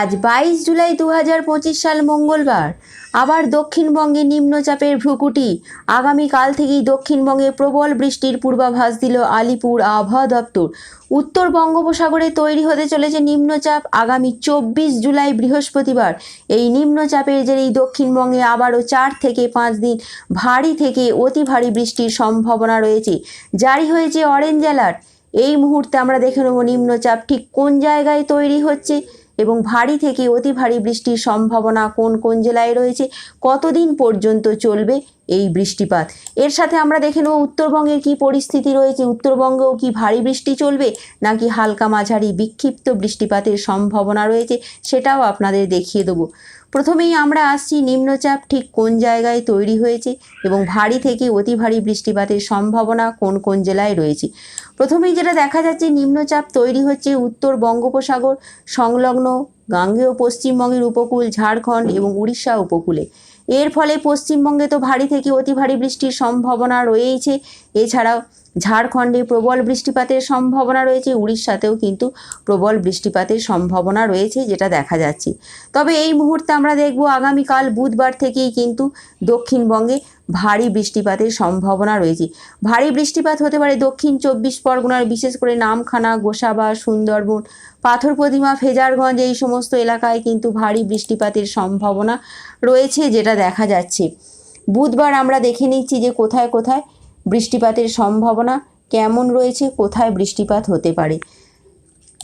আজ বাইশ জুলাই দু হাজার পঁচিশ সাল মঙ্গলবার। আবার দক্ষিণবঙ্গে নিম্নচাপের ভ্রুকুটি। আগামীকাল থেকেই দক্ষিণবঙ্গে প্রবল বৃষ্টির পূর্বাভাস দিল আলিপুর আবহাওয়া দপ্তর। উত্তর বঙ্গোপসাগরে তৈরি হতে চলেছে নিম্নচাপ। আগামী চব্বিশ জুলাই বৃহস্পতিবার এই নিম্নচাপের জেরেই দক্ষিণবঙ্গে আবারও চার থেকে পাঁচ দিন ভারী থেকে অতি ভারী বৃষ্টির সম্ভাবনা রয়েছে। জারি হয়েছে অরেঞ্জ অ্যালার্ট। এই মুহূর্তে আমরা দেখে নেব নিম্নচাপ ঠিক কোন জায়গায় তৈরি হচ্ছে। এবং ভারী থেকে অতি ভারী বৃষ্টির সম্ভাবনা কোন কোন জেলায় রয়েছে, কতদিন পর্যন্ত চলবে এই বৃষ্টিপাত? এর সাথে আমরা দেখে নেব উত্তরবঙ্গের কি পরিস্থিতি রয়েছে, উত্তরবঙ্গেও কি ভারী বৃষ্টি চলবে, নাকি হালকা মাঝারি বিক্ষিপ্ত বৃষ্টিপাতের সম্ভাবনা রয়েছে, সেটাও আপনাদের দেখিয়ে দেবো। প্রথমেই আমরা আসছি নিম্নচাপ ঠিক কোন জায়গায় তৈরি হয়েছে এবং ভারী থেকে অতি ভারী বৃষ্টিপাতের সম্ভাবনা কোন কোন জেলায় রয়েছে। প্রথমেই যেটা দেখা যাচ্ছে নিম্নচাপ তৈরি হচ্ছে উত্তর বঙ্গোপসাগর, সংলগ্ন গাঙ্গেয় পশ্চিমবঙ্গের উপকূল, ঝাড়খণ্ড এবং উড়িষ্যা উপকূলে। এর ফলে পশ্চিমবঙ্গে তো ভারী থেকে অতি ভারী বৃষ্টির সম্ভাবনা রয়েইছে এছাড়াও ঝাড়খণ্ডে প্রবল বৃষ্টিপাতের সম্ভাবনা রয়েছে, উড়িষ্যাতেও কিন্তু প্রবল বৃষ্টিপাতের সম্ভাবনা রয়েছে যেটা দেখা যাচ্ছে। তবে এই মুহূর্তে আমরা দেখব আগামীকাল বুধবার থেকেই কিন্তু দক্ষিণবঙ্গে ভারী বৃষ্টিপাতের সম্ভাবনা রয়েছে। ভারী বৃষ্টিপাত হতে পারে দক্ষিণ চব্বিশ পরগনার, বিশেষ করে নামখানা, গোসাবা, সুন্দরবন, পাথর প্রতিমা, ফেজারগঞ্জ, এই সমস্ত এলাকায় কিন্তু ভারী বৃষ্টিপাতের সম্ভাবনা রয়েছে যেটা দেখা যাচ্ছে। বুধবার আমরা দেখে নিচ্ছি যে কোথায় কোথায় বৃষ্টিপাতের সম্ভাবনা কেমন রয়েছে? কোথায় বৃষ্টিপাত হতে পারে?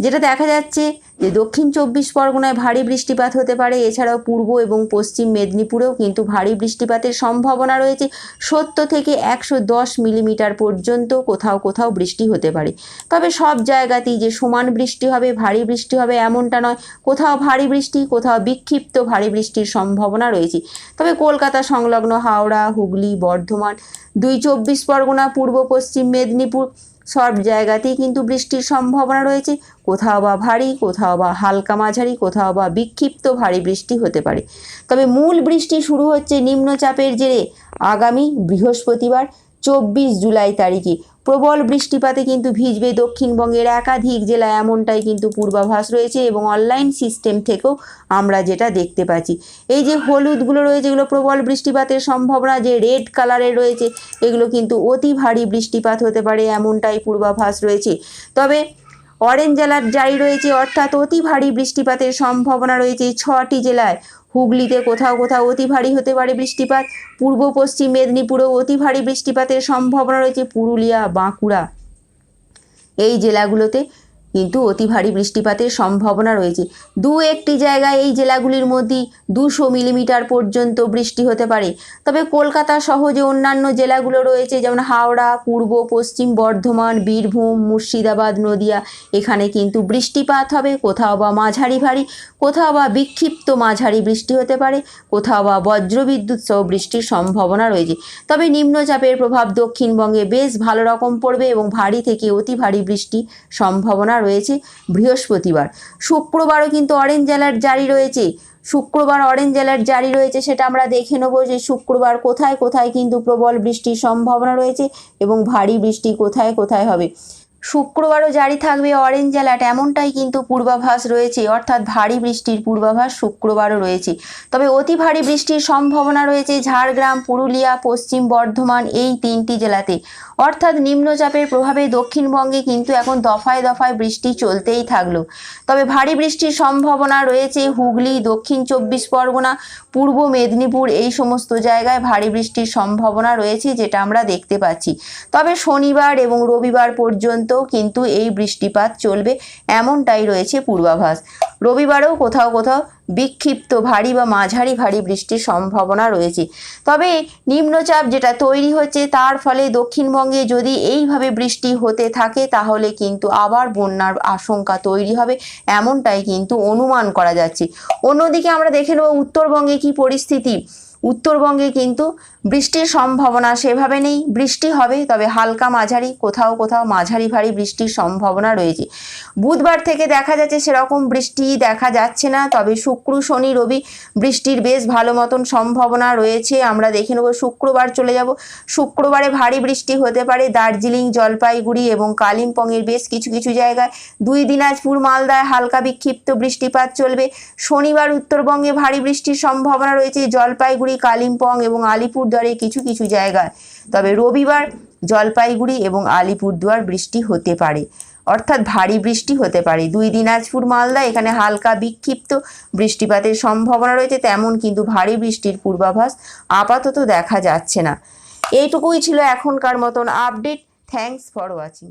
যেটা দেখা যাচ্ছে যে দক্ষিণ চব্বিশ পরগনায় ভারী বৃষ্টিপাত হতে পারে। এছাড়াও পূর্ব এবং পশ্চিম মেদিনীপুরেও কিন্তু ভারী বৃষ্টিপাতের সম্ভাবনা রয়েছে। সত্তর থেকে একশো দশ মিলিমিটার পর্যন্ত কোথাও কোথাও বৃষ্টি হতে পারে। তবে সব জায়গাতেই যে সমান বৃষ্টি হবে, ভারী বৃষ্টি হবে এমনটা নয়। কোথাও ভারী বৃষ্টি, কোথাও বিক্ষিপ্ত ভারী বৃষ্টির সম্ভাবনা রয়েছে। তবে কলকাতা সংলগ্ন হাওড়া, হুগলি, বর্ধমান, দুই চব্বিশ পরগনা, পূর্ব, পশ্চিম মেদিনীপুর সব জায়গাতেই কিন্তু বৃষ্টির সম্ভাবনা রয়েছে। কোথাও বা ভারী, কোথাও বা হালকা মাঝারি, কোথাও বা বিক্ষিপ্ত ভারী বৃষ্টি হতে পারে। তবে মূল বৃষ্টি শুরু হচ্ছে নিম্নচাপের জেরে। আগামী বৃহস্পতিবার চব্বিশ জুলাই তারিখে। প্রবল বৃষ্টিপাতে কিন্তু ভিজবে দক্ষিণবঙ্গের একাধিক জেলায়, এমনটাই কিন্তু পূর্বাভাস রয়েছে এবং অনলাইন সিস্টেম থেকেও আমরা যেটা দেখতে পাচ্ছি। এই যে হলুদগুলো রয়েছে, এগুলো প্রবল বৃষ্টিপাতের সম্ভাবনা, যে রেড কালারে রয়েছে, এগুলো কিন্তু অতি ভারী বৃষ্টিপাত হতে পারে, এমনটাই পূর্বাভাস রয়েছে। তবে অরেঞ্জ অ্যালার্ট জারি রয়েছে, অর্থাৎ অতি ভারী বৃষ্টিপাতের সম্ভাবনা রয়েছে ছটি জেলায়। হুগলিতে কোথাও কোথাও অতি ভারী হতে পারে বৃষ্টিপাত। পূর্ব পশ্চিম মেদিনীপুরেও অতি ভারী বৃষ্টিপাতের সম্ভাবনা রয়েছে পুরুলিয়া, বাঁকুড়া। এই জেলাগুলোতে কিন্তু অতি ভারী বৃষ্টিপাতের সম্ভাবনা রয়েছে। দু একটি জায়গায় এই জেলাগুলির মধ্যে দুশো মিলিমিটার পর্যন্ত বৃষ্টি হতে পারে। তবে কলকাতা সহ যে অন্যান্য জেলাগুলো রয়েছে, যেমন হাওড়া, পূর্ব, পশ্চিম বর্ধমান, বীরভূম, মুর্শিদাবাদ, নদিয়া, এখানে কিন্তু বৃষ্টিপাত হবে। কোথাও বা মাঝারি ভারী, কোথাও বা বিক্ষিপ্ত মাঝারি বৃষ্টি হতে পারে। কোথাও বা বজ্রবিদ্যুৎ সহ বৃষ্টির সম্ভাবনা রয়েছে। তবে নিম্নচাপের প্রভাব দক্ষিণবঙ্গে বেশ ভালো রকম পড়বে এবং ভারী থেকে অতি ভারী বৃষ্টি সম্ভাবনা রয়েছে বৃহস্পতিবার। শুক্রবারও কিন্তু অরেঞ্জ অ্যালার্ট জারি রয়েছে। শুক্রবার অরেঞ্জ অ্যালার্ট জারি রয়েছে সেটা আমরা দেখে নেব যে শুক্রবার কোথায় কোথায় কিন্তু প্রবল বৃষ্টির সম্ভাবনা রয়েছে এবং ভারী বৃষ্টি কোথায় কোথায় হবে। শুক্রবারও জারি থাকবে অরেঞ্জ অ্যালার্ট এমনটাই কিন্তু পূর্বাভাস রয়েছে। অর্থাৎ ভারী বৃষ্টির পূর্বাভাস শুক্রবারও রয়েছে। তবে অতি ভারী বৃষ্টির সম্ভাবনা রয়েছে ঝাড়গ্রাম, পুরুলিয়া, পশ্চিম বর্ধমান এই তিনটি জেলাতে। অর্থাৎ নিম্নচাপের প্রভাবে দক্ষিণবঙ্গে কিন্তু এখন দফায় দফায় বৃষ্টি চলতেই থাকল। তবে ভারী বৃষ্টির সম্ভাবনা রয়েছে হুগলি, দক্ষিণ চব্বিশ পরগনা পূর্ব মেদিনীপুর এই সমস্ত জায়গায় ভারী বৃষ্টির সম্ভাবনা রয়েছে, যেটা আমরা দেখতে পাচ্ছি। তবে শনিবার এবং রবিবার পর্যন্ত কিন্তু এই বৃষ্টিপাত চলবে, এমনটাই রয়েছে পূর্বাভাস। রবিবারেও কোথাও কোথাও বিক্ষিপ্ত ভারী বা মাঝারি ভারী বৃষ্টির সম্ভাবনা রয়েছে। তবে নিম্নচাপ যেটা তৈরি হচ্ছে তার ফলে দক্ষিণবঙ্গে যদি এইভাবে বৃষ্টি হতে থাকে, তাহলে কিন্তু আবার বন্যার আশঙ্কা তৈরি হবে, এমনটাই কিন্তু অনুমান করা যাচ্ছে। অন্যদিকে আমরা দেখে নেব উত্তরবঙ্গে কি পরিস্থিতি। উত্তরবঙ্গে কিন্তু বৃষ্টির সম্ভাবনা সেভাবে নেই। বৃষ্টি হবে, তবে হালকা মাঝারি, কোথাও কোথাও মাঝারি ভারী বৃষ্টির সম্ভাবনা রয়েছে। বুধবার থেকে দেখা যাচ্ছে সেরকম বৃষ্টি দেখা যাচ্ছে না, তবে শুক্র, শনি, রবি বৃষ্টির বেশ ভালো মতন সম্ভাবনা রয়েছে। আমরা দেখে নেব শুক্রবার চলে যাব। শুক্রবারে ভারী বৃষ্টি হতে পারে দার্জিলিং, জলপাইগুড়ি এবং কালিম্পংয়ের বেশ কিছু কিছু জায়গায়। দুই দিনাজপুর, মালদায় হালকা বিক্ষিপ্ত বৃষ্টিপাত চলবে। শনিবার উত্তরবঙ্গে ভারী বৃষ্টির সম্ভাবনা রয়েছে। জলপাইগুড়ি কালিম্পং এবং আলিপুরদুয়ারে কিছু কিছু জায়গায় তবে রবিবার জলপাইগুড়ি এবং আলিপুরদুয়ার বৃষ্টি হতে পারে। অর্থাৎ ভারী বৃষ্টি হতে পারে। দুই দিনাজপুর, মালদা এখানে হালকা বিক্ষিপ্ত বৃষ্টিপাতের সম্ভাবনা রয়েছে। তেমন কিন্তু ভারী বৃষ্টির পূর্বাভাস আপাতত দেখা যাচ্ছে না। এইটুকুই ছিল এখনকার মতন আপডেট থ্যাঙ্কস ফর ওয়াচিং